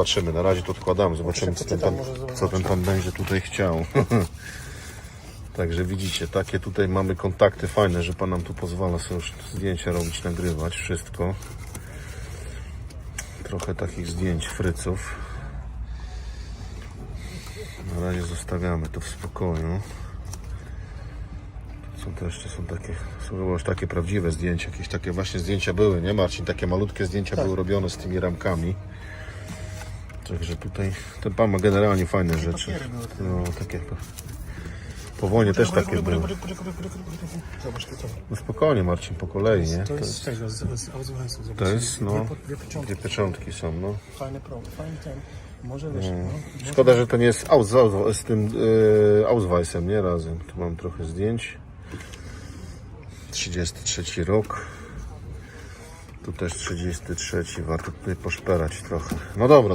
zobaczymy. Na razie to odkładamy. Zobaczymy, co ten pan, co ten pan będzie tutaj chciał. Także widzicie, takie tutaj mamy kontakty fajne, że pan nam tu pozwala sobie już zdjęcia robić, nagrywać, wszystko. Trochę takich zdjęć fryców. Na razie zostawiamy to w spokoju. Są to jeszcze są takie, są chyba już takie prawdziwe zdjęcia, jakieś takie właśnie zdjęcia były, nie Marcin? Takie malutkie zdjęcia były robione z tymi ramkami. Także tutaj ten pan ma generalnie fajne rzeczy. No takie. Po wojnie też takie były. Zobacz, No spokojnie Marcin, po kolei, nie? to jest z tego, z. Zobacz, To jest, no, dwie pieczątki. są, no. Fajny pro, fajny ten. Może wiesz, no. Szkoda, że to nie jest aus, aus, z tym e, Ausweisem, nie razem. Tu mam trochę zdjęć. 33 rok. Tu też 33, warto tutaj poszperać trochę. No dobra,